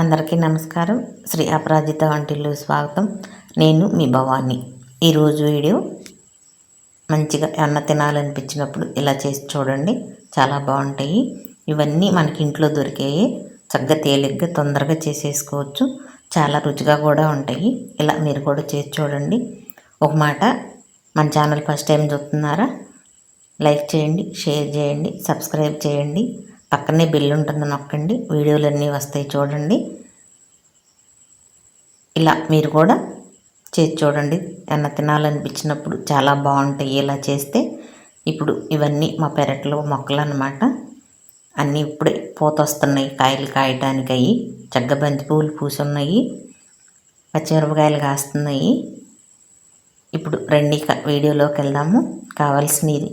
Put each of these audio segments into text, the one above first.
అందరికీ నమస్కారం. శ్రీ అపరాజిత వంటిల్లు స్వాగతం. నేను మీ భవాని. ఈరోజు వీడియో మంచిగా అన్న తినాలనిపించినప్పుడు ఇలా చేసి చూడండి. చాలా బాగుంటాయి. ఇవన్నీ మనకి ఇంట్లో దొరికేవి చక్కగా తేలిగ్గా తొందరగా చేసేసుకోవచ్చు. చాలా రుచిగా కూడా ఉంటాయి. ఇలా మీరు కూడా చేసి చూడండి. ఒక మాట మన ఛానల్ ఫస్ట్ టైం చూస్తున్నారా? లైక్ చేయండి షేర్ చేయండి సబ్స్క్రైబ్ చేయండి. పక్కనే బిల్ ఉంటుంది నొక్కండి. వీడియోలు అన్నీ వస్తాయి చూడండి. ఇలా మీరు కూడా చేసి చూడండి. ఏమన్నా తినాలనిపించినప్పుడు చాలా బాగుంటాయి ఇలా చేస్తే. ఇప్పుడు ఇవన్నీ మా పెరట్లో మొక్కలు అన్నమాట అన్నీ ఇప్పుడే పూత వస్తున్నాయి కాయలు కాయటానికి అయ్యి చగ్గ బంతి పువ్వులు పూసున్నాయి. పచ్చిమిరపకాయలు కాస్తున్నాయి. ఇప్పుడు రెండు వీడియోలోకి వెళ్దాము. కావాల్సినవి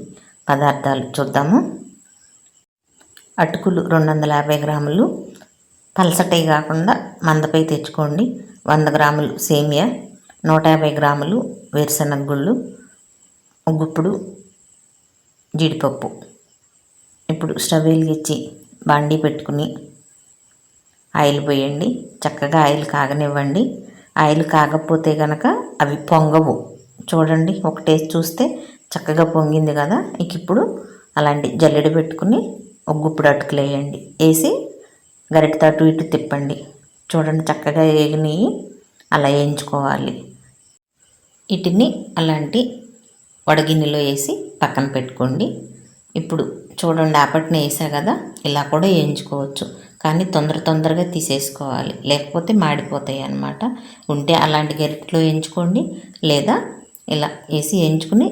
పదార్థాలు చూద్దాము. అటుకులు రెండు వందల యాభై గ్రాములు. పలసటై కాకుండా మందపై తెచ్చుకోండి. వంద గ్రాములు సేమియా నూట యాభై గ్రాములు వేరుశనగ గుళ్ళు గుప్పుడు జీడిపప్పు. ఇప్పుడు స్టవ్ వెలిగించి బండి పెట్టుకుని ఆయిల్ పోయండి. చక్కగా ఆయిల్ కాగనివ్వండి. ఆయిల్ కాకపోతే కనుక అవి పొంగవు. చూడండి ఒకటే చూస్తే చక్కగా పొంగింది కదా. ఇక ఇప్పుడు అలాంటి జల్లెడ పెట్టుకుని ఒక గుప్పుడు అటుకులు వేయండి వేసి గరిటతో అటు ఇటు తిప్పండి. చూడండి చక్కగా వేగిని అలా వేయించుకోవాలి. వీటిని అలాంటి వడగిన్నెలో వేసి పక్కన పెట్టుకోండి. ఇప్పుడు చూడండి ఆపట్న వేసా కదా ఇలా కూడా వేయించుకోవచ్చు. కానీ తొందర తొందరగా తీసేసుకోవాలి. లేకపోతే మాడిపోతాయి అన్నమాట. ఉంటే అలాంటి గరిటలో వేయించుకోండి. లేదా ఇలా వేసి వేయించుకుని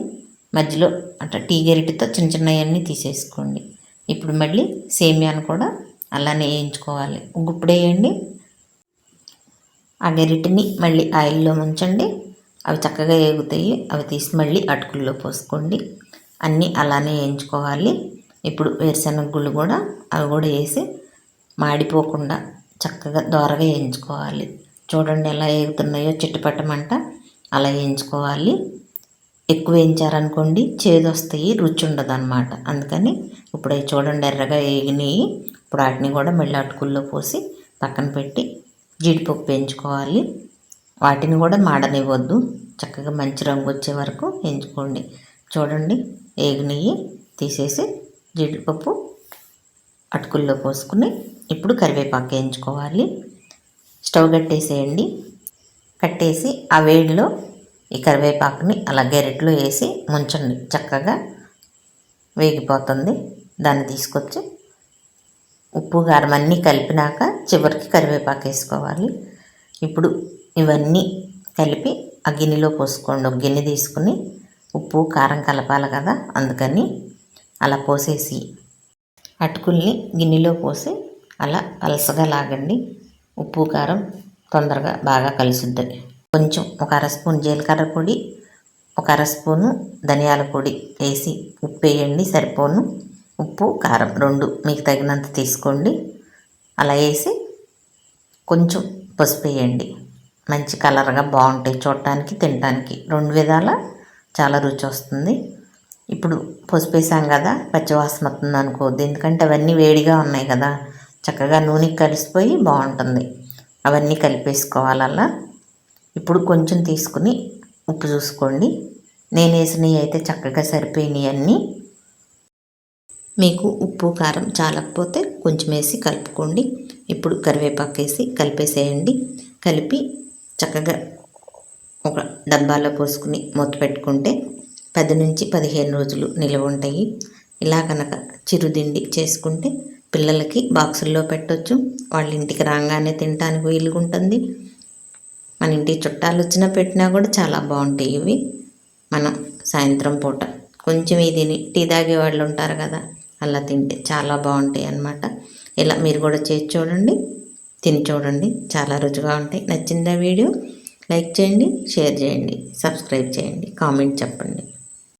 మధ్యలో అట్లా టీ గరిటతో చిన్న చిన్నవన్నీ తీసేసుకోండి. ఇప్పుడు మళ్ళీ సేమియాను కూడా అలానే వేయించుకోవాలి. గుప్పుడు వేయండి. ఆ గరిటిని మళ్ళీ ఆయిల్లో ముంచండి. అవి చక్కగా వేగుతాయి అవి తీసి మళ్ళీ అటుకుల్లో పోసుకోండి. అన్నీ అలానే వేయించుకోవాలి. ఇప్పుడు వేరుశనగ గుళ్ళు కూడా అవి కూడా వేసి మాడిపోకుండా చక్కగా దోరగా వేయించుకోవాలి. చూడండి ఎలా వేగుతున్నాయో చిట్టుపట్టమంట. అలా వేయించుకోవాలి. ఎక్కువ వేయించారనుకోండి చేదు వస్తాయి రుచి ఉండదు అనమాట అందుకని ఇప్పుడు అవి చూడండి ఎర్రగా వేగినాయి ఇప్పుడు వాటిని కూడా మళ్ళీ అటుకుల్లో పోసి పక్కన పెట్టి జీడిపప్పు వేయించుకోవాలి. వాటిని కూడా మాడనివ్వద్దు. చక్కగా మంచి రంగు వచ్చే వరకు వేయించుకోండి. చూడండి వేగినవి తీసేసి జీడిపప్పు అటుకుల్లో పోసుకుని ఇప్పుడు కరివేపాకు వేయించుకోవాలి. స్టవ్ కట్టేసేయండి. కట్టేసి ఆ వేడిలో ఈ కరివేపాకుని అలా గెరెట్లో వేసి ముంచండి. చక్కగా వేగిపోతుంది. దాన్ని తీసుకొచ్చి ఉప్పు కారం అన్నీ కలిపినాక చివరికి కరివేపాకు వేసుకోవాలి. ఇప్పుడు ఇవన్నీ కలిపి ఆ గిన్నెలో పోసుకోండి. ఒక గిన్నె తీసుకుని ఉప్పు కారం కలపాలి కదా. అందుకని అలా పోసేసి అటుకుల్ని గిన్నెలో పోసి అలా పలసగా లాగండి. ఉప్పు కారం తొందరగా బాగా కలుసుద్ది. కొంచెం ఒక అర స్పూన్ జీలకర్ర పొడి ఒక అర స్పూను ధనియాల పొడి వేసి ఉప్పు వేయండి సరిపోను. ఉప్పు కారం రెండు మీకు తగినంత తీసుకోండి. అలా వేసి కొంచెం పసుపు వేయండి. మంచి కలర్గా బాగుంటాయి చూడటానికి తినటానికి. రెండు విధాల చాలా రుచి వస్తుంది. ఇప్పుడు పసుపు వేసాం కదా పచ్చివాసన వస్తుంది అనుకోవద్దు. ఎందుకంటే అవన్నీ వేడిగా ఉన్నాయి కదా. చక్కగా నూనె కలిసిపోయి బాగుంటుంది. అవన్నీ కలిపేసుకోవాలల్లా ఇప్పుడు కొంచెం తీసుకుని ఉప్పు చూసుకోండి. నేను వేసినవి అయితే చక్కగా సరిపోయినాయి అన్నీ. మీకు ఉప్పు కారం చాలకపోతే కొంచెం వేసి కలుపుకోండి. ఇప్పుడు కరివేపాకు వేసి కలిపేసేయండి. కలిపి చక్కగా ఒక డబ్బాలో పోసుకుని మూత పెట్టుకుంటే పది నుంచి పదిహేను రోజులు నిల్వ ఉంటాయి. ఇలా కనుక చిరుదిండి చేసుకుంటే పిల్లలకి బాక్సుల్లో పెట్టవచ్చు వాళ్ళ ఇంటికి రాగానే తినడానికి వీలుగా ఉంటుంది మన ఇంటి చుట్టాలు వచ్చినా పెట్టినా కూడా చాలా బాగుంటాయి ఇవి. మనం సాయంత్రం పూట కొంచెం ఇది టీ తాగే వాళ్ళు ఉంటారు కదా అలా తింటే చాలా బాగుంటాయి అన్నమాట. ఇలా మీరు కూడా చేసి చూడండి తిని చూడండి. చాలా రుచిగా ఉంటాయి. నచ్చిందా వీడియో? లైక్ చేయండి షేర్ చేయండి సబ్స్క్రైబ్ చేయండి కామెంట్ చెప్పండి.